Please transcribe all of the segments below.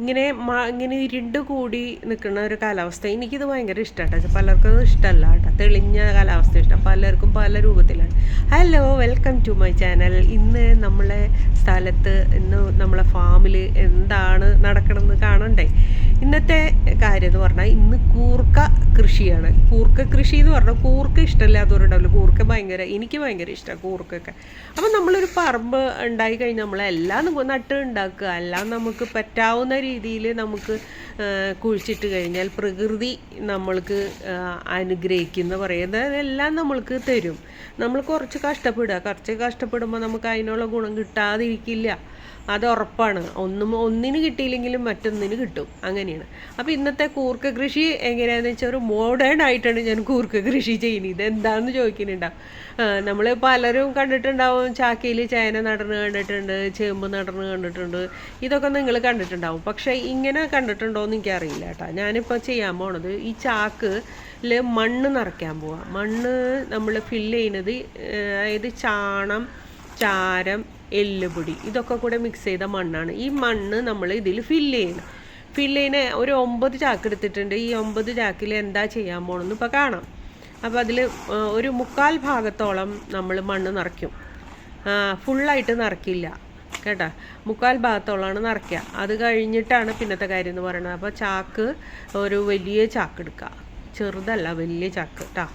ഇങ്ങനെ ഇങ്ങനെ ഇരുണ്ട് കൂടി നിൽക്കുന്ന ഒരു കാലാവസ്ഥ എനിക്കിത് ഭയങ്കര ഇഷ്ടമാണ് പലർക്കും അത് ഇഷ്ടമല്ല കേട്ടോ. തെളിഞ്ഞ കാലാവസ്ഥ ഇഷ്ടം. പലർക്കും പല രൂപത്തിലാണ്. Hello welcome to my channel ഇന്ന് നമ്മളെ സ്ഥലത്ത് ഇന്ന് നമ്മളെ ഫാമിൽ എന്താണ് നടക്കണമെന്ന് കാണണ്ടേ? ഇന്നത്തെ കാര്യം എന്ന് പറഞ്ഞാൽ ഇന്ന് കൂർക്ക കൃഷിയാണ്. കൂർക്ക കൃഷി എന്ന് പറഞ്ഞാൽ കൂർക്ക ഇഷ്ടമില്ലാത്തവരുണ്ടാവില്ല? കൂർക്ക ഭയങ്കര എനിക്ക് ഭയങ്കര ഇഷ്ടമാണ് കൂർക്കൊക്കെ. അപ്പം നമ്മളൊരു പറമ്പ് ഉണ്ടായി കഴിഞ്ഞാൽ നമ്മളെല്ലാം നട്ട് ഉണ്ടാക്കുക എല്ലാം നമുക്ക് പറ്റാവുന്ന രീതിയിൽ നമുക്ക് കുഴിച്ചിട്ട് കഴിഞ്ഞാൽ പ്രകൃതി നമ്മൾക്ക് അനുഗ്രഹിക്കുന്ന പറയുന്നത് എല്ലാം നമ്മൾക്ക് തരും. നമ്മൾ കുറച്ച് കഷ്ടപ്പെടുക. കുറച്ച് കഷ്ടപ്പെടുമ്പോൾ നമുക്ക് അതിനുള്ള ഗുണം കിട്ടാതിരിക്കില്ല. അത് ഉറപ്പാണ്. ഒന്നും ഒന്നിന് കിട്ടിയില്ലെങ്കിലും മറ്റൊന്നിന് കിട്ടും. അങ്ങനെയാണ്. അപ്പോൾ ഇന്നത്തെ കൂർക്ക കൃഷി എങ്ങനെയാണെന്ന് വെച്ചാൽ ഒരു മോഡേൺ ആയിട്ടാണ് ഞാൻ കൂർക്ക കൃഷി ചെയ്യുന്നത്. ഇത് എന്താണെന്ന് ചോദിക്കുന്നുണ്ടാവും നമ്മൾ പലരും കണ്ടിട്ടുണ്ടാവും. ചാക്കയിൽ ചേന നടന്ന് കണ്ടിട്ടുണ്ട് ചേമ്പ് നടന്ന് കണ്ടിട്ടുണ്ട്. ഇതൊക്കെ നിങ്ങൾ കണ്ടിട്ടുണ്ടാവും. പക്ഷേ ഇങ്ങനെ കണ്ടിട്ടുണ്ടോ എന്ന് എനിക്കറിയില്ല കേട്ടോ. ഞാനിപ്പോൾ ചെയ്യാൻ പോണത് ഈ ചാക്കിൽ മണ്ണ് നിറയ്ക്കാൻ പോവാം. മണ്ണ് നമ്മൾ ഫില്ല് ചെയ്യുന്നത് അതായത് ചാണം ചാരം എല്ലുപൊടി ഇതൊക്കെ കൂടെ മിക്സ് ചെയ്ത മണ്ണാണ്. ഈ മണ്ണ് നമ്മൾ ഇതിൽ ഫില്ല് ചെയ്യണം. ഫില്ല് ചെയ്യുന്ന ഒരു ഒമ്പത് ചാക്ക് എടുത്തിട്ടുണ്ട്. ഈ ഒമ്പത് ചാക്കിൽ എന്താ ചെയ്യാൻ പോകണമെന്ന് ഇപ്പോൾ കാണാം. അപ്പോൾ അതിൽ ഒരു മുക്കാൽ ഭാഗത്തോളം നമ്മൾ മണ്ണ് നിറയ്ക്കും. ഫുള്ളായിട്ട് നിറയ്ക്കില്ല. കേട്ടോ? മുക്കാൽ ഭാഗത്തോളമാണ് നിറയ്ക്കുക. അത് കഴിഞ്ഞിട്ടാണ് പിന്നത്തെ കാര്യം എന്ന് പറയുന്നത്. അപ്പോൾ ചാക്ക് ഒരു വലിയ ചാക്ക് എടുക്കുക. ചെറുതല്ല വലിയ ചാക്ക് കേട്ടോ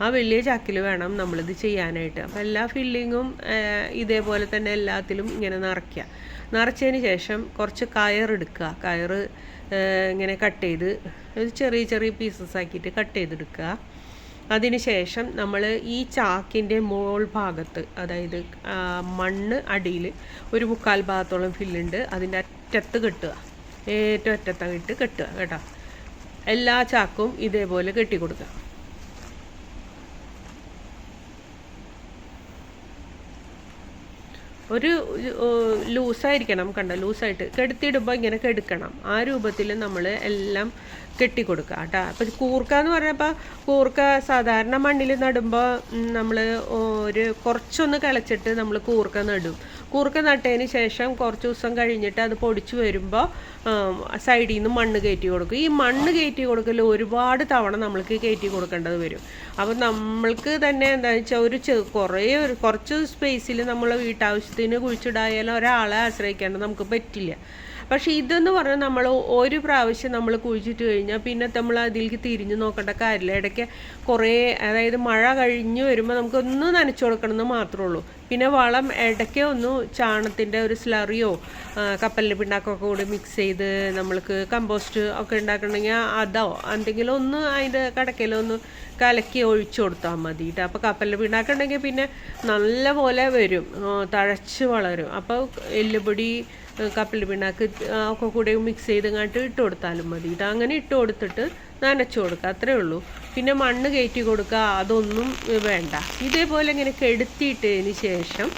ആ വലിയ ചാക്കിൽ വേണം നമ്മളിത് ചെയ്യാനായിട്ട്. അപ്പോൾ എല്ലാ ഫില്ലിങ്ങും ഇതേപോലെ തന്നെ എല്ലാത്തിലും ഇങ്ങനെ നിറയ്ക്കുക നിറച്ചതിന് ശേഷം കുറച്ച് കയറെടുക്കുക കയറ് ആ, ഇങ്ങനെ കട്ട് ചെയ്ത് ചെറിയ ചെറിയ പീസസ് ആക്കിയിട്ട് കട്ട് ചെയ്തെടുക്കുക അതിന് ശേഷം നമ്മൾ ഈ ചാക്കിന്റെ മോൾ ഭാഗത്ത് അതായത് മണ്ണ് അടിയിൽ ഒരു മുക്കാൽ ഭാഗത്തോളം ഫില്ലുണ്ട്. അതിന്റെ അറ്റത്ത് കെട്ടുക. ഏറ്റവും അറ്റത്തായിട്ട് കെട്ടുക കേട്ടോ. എല്ലാ ചാക്കും ഇതേപോലെ കെട്ടി കൊടുക്കുക ഒരു ലൂസായിരിക്കണം കണ്ട? ലൂസായിട്ട് കെടുത്തിയിടുമ്പോൾ ഇങ്ങനെ കെടുക്കണം. ആ രൂപത്തിൽ നമ്മൾ എല്ലാം കെട്ടിക്കൊടുക്കുക കേട്ടോ. അപ്പം കൂർക്ക എന്ന് പറഞ്ഞപ്പോൾ കൂർക്ക സാധാരണ മണ്ണിൽ നടുമ്പോൾ നമ്മൾ ഒരു കുറച്ചൊന്ന് കിളച്ചിട്ട് നമ്മൾ കൂർക്ക നടും. കൂർക്ക നട്ടതിന് ശേഷം കുറച്ച് ദിവസം കഴിഞ്ഞിട്ട് അത് പൊടിച്ച് വരുമ്പോൾ സൈഡിൽ നിന്ന് മണ്ണ് കയറ്റി കൊടുക്കും. ഈ മണ്ണ് കയറ്റി കൊടുക്കൽ ഒരുപാട് തവണ നമ്മൾക്ക് കയറ്റി കൊടുക്കേണ്ടത് വരും. അപ്പം നമ്മൾക്ക് തന്നെ എന്താണെന്ന് വെച്ചാൽ ഒരു കുറേ ഒരു കുറച്ച് സ്പേസിൽ നമ്മൾ വീട്ടാവശ്യത്തിന് കുഴിച്ചിടായാലും ഒരാളെ ആശ്രയിക്കാണ്ട് നമുക്ക് പറ്റില്ല. പക്ഷേ ഇതെന്ന് പറഞ്ഞാൽ നമ്മൾ ഒരു പ്രാവശ്യം നമ്മൾ കുഴിച്ചിട്ട് കഴിഞ്ഞാൽ പിന്നെ നമ്മൾ അതിലേക്ക് തിരിഞ്ഞു നോക്കേണ്ട കാര്യമില്ല ഇടയ്ക്ക് കുറേ അതായത് മഴ കഴിഞ്ഞ് വരുമ്പോൾ നമുക്കൊന്ന് നനച്ചു കൊടുക്കണമെന്ന് മാത്രമേ ഉള്ളൂ. പിന്നെ വളം ഇടയ്ക്ക് ഒന്ന് ചാണത്തിന്റെ ഒരു സ്ലറിയോ കപ്പലിന്റെ പിണ്ണാക്കൊക്കെ കൂടി മിക്സ് ചെയ്ത് നമ്മൾക്ക് കമ്പോസ്റ്റ് ഒക്കെ ഉണ്ടാക്കണമെങ്കിൽ അതോ എന്തെങ്കിലും ഒന്ന് അതിന്റെ കടക്കയിലൊന്ന് കലക്കി ഒഴിച്ചു കൊടുത്താൽ മതി കേട്ടോ അപ്പോൾ കപ്പലിന്റെ പിണ്ണാക്കുണ്ടെങ്കിൽ പിന്നെ നല്ല പോലെ വരും തഴച്ച് വളരും. അപ്പോൾ എല്ലുപൊടി കപ്പൽ പിണ്ണാക്ക് ഒക്കെ കൂടെ മിക്സ് ചെയ്ത് ഇങ്ങോട്ട് ഇട്ട് കൊടുത്താലും മതി കേട്ടോ അങ്ങനെ ഇട്ട് കൊടുത്തിട്ട് നനച്ചു കൊടുക്കുക അത്രേ ഉള്ളൂ. പിന്നെ മണ്ണ് കയറ്റി കൊടുക്കുക അതൊന്നും വേണ്ട. ഇതേപോലെ ഇങ്ങനെ കെടുത്തിയിട്ടതിന് ശേഷം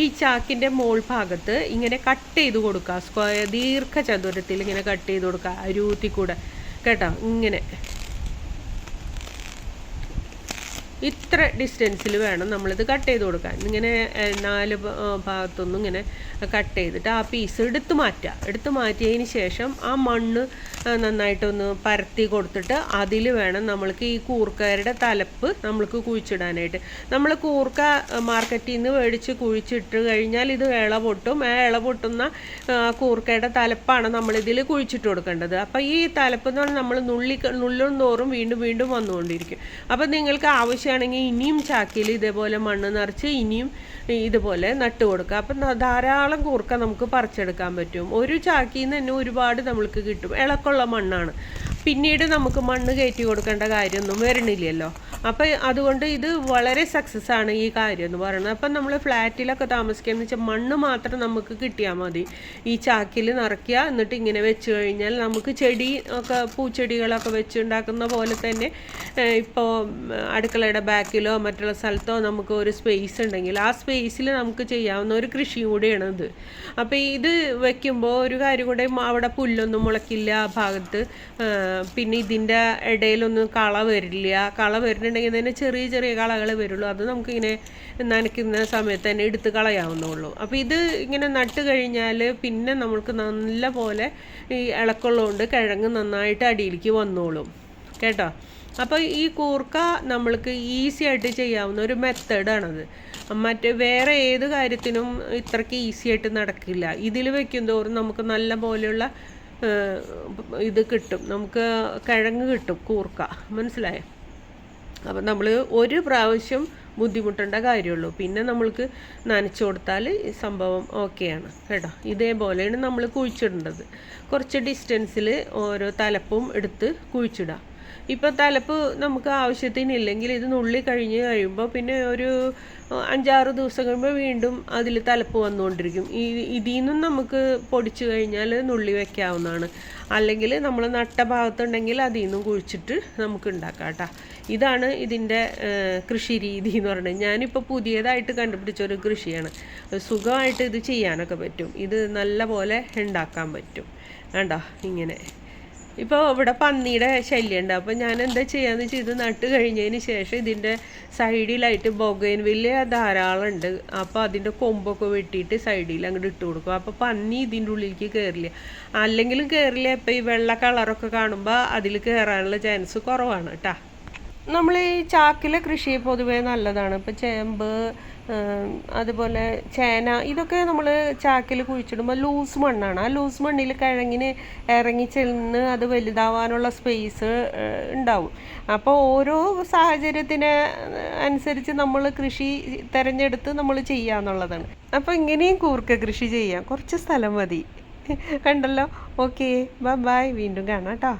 ഈ ചാക്കിന്റെ മോൾ ഭാഗത്ത് ഇങ്ങനെ കട്ട് ചെയ്ത് കൊടുക്കുക. സ്ക്വയർ ദീർഘചതുരത്തിൽ ഇങ്ങനെ കട്ട് ചെയ്ത് കൊടുക്കുക. അരൂത്തി കൂടെ കേട്ടോ? ഇങ്ങനെ. ഇത്ര ഡിസ്റ്റൻസിൽ വേണം നമ്മളിത് കട്ട് ചെയ്ത് കൊടുക്കാൻ. ഇങ്ങനെ നാല് ഭാഗത്തൊന്നും ഇങ്ങനെ കട്ട് ചെയ്തിട്ട് ആ പീസ് എടുത്തു മാറ്റുക എടുത്തു മാറ്റിയതിന് ശേഷം ആ മണ്ണ് നന്നായിട്ടൊന്ന് പരത്തി കൊടുത്തിട്ട് അതിൽ വേണം നമ്മൾക്ക് ഈ കൂർക്കയുടെ തലപ്പ് നമ്മൾക്ക് കുഴിച്ചിടാനായിട്ട്. നമ്മൾ കൂർക്ക മാർക്കറ്റിൽ നിന്ന് മേടിച്ച് കുഴിച്ചിട്ട് കഴിഞ്ഞാൽ ഇത് ഇള പൊട്ടും. ആ ഇള പൊട്ടുന്ന കൂർക്കയുടെ തലപ്പാണ് നമ്മളിതിൽ കുഴിച്ചിട്ട് കൊടുക്കേണ്ടത്. അപ്പോൾ ഈ തലപ്പ് എന്ന് പറഞ്ഞാൽ നമ്മൾ നുള്ളി നുള്ളും തോറും വീണ്ടും വീണ്ടും വന്നുകൊണ്ടിരിക്കും. അപ്പോൾ നിങ്ങൾക്ക് ആവശ്യമാണെങ്കിൽ ഇനിയും ചാക്കിൽ ഇതേപോലെ മണ്ണ് നിറച്ച് ഇനിയും ഇതുപോലെ നട്ട് കൊടുക്കുക. അപ്പം ധാരാളം കൂർക്ക നമുക്ക് പറിച്ചെടുക്കാൻ പറ്റും. ഒരു ചാക്കിൽ നിന്ന് തന്നെ ഒരുപാട് നമ്മൾക്ക് കിട്ടും. ഇളക്കുള്ള മണ്ണാണ്. പിന്നീട് നമുക്ക് മണ്ണ് കയറ്റി കൊടുക്കേണ്ട കാര്യമൊന്നും വരണില്ലല്ലോ. അപ്പോൾ അതുകൊണ്ട് ഇത് വളരെ സക്സസ് ആണ് ഈ കാര്യം എന്ന് പറയുന്നത്. അപ്പം നമ്മൾ ഫ്ലാറ്റിലൊക്കെ താമസിക്കുകയെന്ന് വെച്ചാൽ മണ്ണ് മാത്രം നമുക്ക് കിട്ടിയാൽ മതി. ഈ ചാക്കിൽ നിറയ്ക്കുക എന്നിട്ട് ഇങ്ങനെ വെച്ച് കഴിഞ്ഞാൽ നമുക്ക് ചെടി ഒക്കെ പൂച്ചെടികളൊക്കെ വെച്ച് ഉണ്ടാക്കുന്ന പോലെ തന്നെ ഇപ്പോൾ അടുക്കളയുടെ ബാക്കിലോ മറ്റുള്ള സ്ഥലത്തോ നമുക്ക് ഒരു സ്പേസ് ഉണ്ടെങ്കിൽ ആ സ്പേസിൽ നമുക്ക് ചെയ്യാവുന്ന ഒരു കൃഷിയും കൂടിയാണ് ഇത്. അപ്പോൾ ഇത് വെക്കുമ്പോൾ ഒരു കാര്യം കൂടെ അവിടെ പുല്ലൊന്നും മുളക്കില്ല ആ ഭാഗത്ത്. പിന്നെ ഇതിന്റെ ഇടയിലൊന്നും കള വരില്ല. കള വരുന്നുണ്ടെങ്കിൽ തന്നെ ചെറിയ ചെറിയ കളകൾ വരുള്ളൂ. അത് നമുക്കിങ്ങനെ നനയ്ക്കുന്ന സമയത്ത് തന്നെ എടുത്ത് കളയാവുന്നുള്ളൂ അപ്പോൾ ഇത് ഇങ്ങനെ നട്ട് കഴിഞ്ഞാൽ പിന്നെ നമ്മൾക്ക് നല്ല പോലെ ഈ ഇളക്കുള്ളതുകൊണ്ട് കിഴങ്ങ് നന്നായിട്ട് അടിയിലേക്ക് വന്നോളും. കേട്ടോ? അപ്പോൾ ഈ കൂർക്ക നമ്മൾക്ക് ഈസി ആയിട്ട് ചെയ്യാവുന്ന ഒരു മെത്തേഡാണത് മറ്റ് വേറെ ഏത് കാര്യത്തിനും ഇത്രയ്ക്ക് ഈസി ആയിട്ട് നടക്കില്ല. ഇതിൽ വെക്കും തോറും നമുക്ക് നല്ല പോലെയുള്ള ഇത് കിട്ടും. നമുക്ക് കിഴങ്ങ് കിട്ടും കൂർക്ക. മനസ്സിലായോ? അപ്പം നമ്മൾ ഒരു പ്രാവശ്യം ബുദ്ധിമുട്ടേണ്ട കാര്യമുള്ളൂ. പിന്നെ നമ്മൾക്ക് നനച്ചു കൊടുത്താൽ സംഭവം ഓക്കെയാണ് കേട്ടോ. ഇതേപോലെയാണ് നമ്മൾ കുഴിച്ചിടേണ്ടത്. കുറച്ച് ഡിസ്റ്റൻസിൽ ഓരോ തലപ്പും എടുത്ത് കുഴിച്ചിടാം. ഇപ്പോൾ തലപ്പ് നമുക്ക് ആവശ്യത്തിനില്ലെങ്കിൽ ഇത് നുള്ളി കഴിഞ്ഞ് കഴിയുമ്പോൾ പിന്നെ ഒരു അഞ്ചാറ് ദിവസം കഴിയുമ്പോൾ വീണ്ടും അതിൽ തലപ്പ് വന്നുകൊണ്ടിരിക്കും ഈ ഇതിൽ നിന്നും നമുക്ക് പൊടിച്ചു കഴിഞ്ഞാൽ നുള്ളി വെക്കാവുന്നതാണ്. അല്ലെങ്കിൽ നമ്മൾ നട്ട ഭാഗത്തുണ്ടെങ്കിൽ അതിൽ നിന്നും കുഴിച്ചിട്ട് നമുക്ക് ഉണ്ടാക്കാം കേട്ടോ. ഇതാണ് ഇതിന്റെ കൃഷി രീതി എന്ന് പറയുന്നത്. ഞാനിപ്പോൾ പുതിയതായിട്ട് കണ്ടുപിടിച്ച ഒരു കൃഷിയാണ് സുഖമായിട്ട് ഇത് ചെയ്യാനൊക്കെ പറ്റും. ഇത് നല്ല പോലെ ഉണ്ടാക്കാൻ പറ്റും. വേണ്ട ഇങ്ങനെ. ഇപ്പോൾ ഇവിടെ പന്നിയുടെ ശല്യമുണ്ട് അപ്പോൾ ഞാൻ എന്താ ചെയ്യാന്ന് വെച്ചാൽ ഇത് നട്ട് കഴിഞ്ഞതിന് ശേഷം ഇതിന്റെ സൈഡിലായിട്ട് ബൊഗൈൻ വലിയ ധാരാളം ഉണ്ട്. അപ്പോൾ അതിന്റെ കൊമ്പൊക്കെ വെട്ടിയിട്ട് സൈഡിൽ അങ്ങോട്ട് ഇട്ട് കൊടുക്കും. അപ്പോൾ പന്നി ഇതിന്റെ ഉള്ളിലേക്ക് കയറില്ല അല്ലെങ്കിലും കയറില്ല ഇപ്പോൾ ഈ വെള്ള കളറൊക്കെ കാണുമ്പോൾ അതിൽ കയറാനുള്ള ചാൻസ് കുറവാണ് കേട്ടോ നമ്മൾ ഈ ചാക്കിലെ കൃഷി പൊതുവേ നല്ലതാണ്. ഇപ്പോൾ ചേമ്പ് അതുപോലെ ചേന ഇതൊക്കെ നമ്മൾ ചാക്കിൽ കുഴിച്ചിടുമ്പോൾ ലൂസ് മണ്ണാണ്. ആ ലൂസ് മണ്ണിൽ കിഴങ്ങിന് ഇറങ്ങി ചെന്ന് അത് വലുതാവാനുള്ള സ്പേസ് ഉണ്ടാവും. അപ്പോൾ ഓരോ സാഹചര്യത്തിന് അനുസരിച്ച് നമ്മൾ കൃഷി തിരഞ്ഞെടുത്ത് നമ്മൾ ചെയ്യുക എന്നുള്ളതാണ്. അപ്പോൾ ഇങ്ങനെയും കൂർക്ക കൃഷി ചെയ്യാം. കുറച്ച് സ്ഥലം മതി. കണ്ടല്ലോ? ഓക്കെ. Bye bye. വീണ്ടും കാണാം കേട്ടോ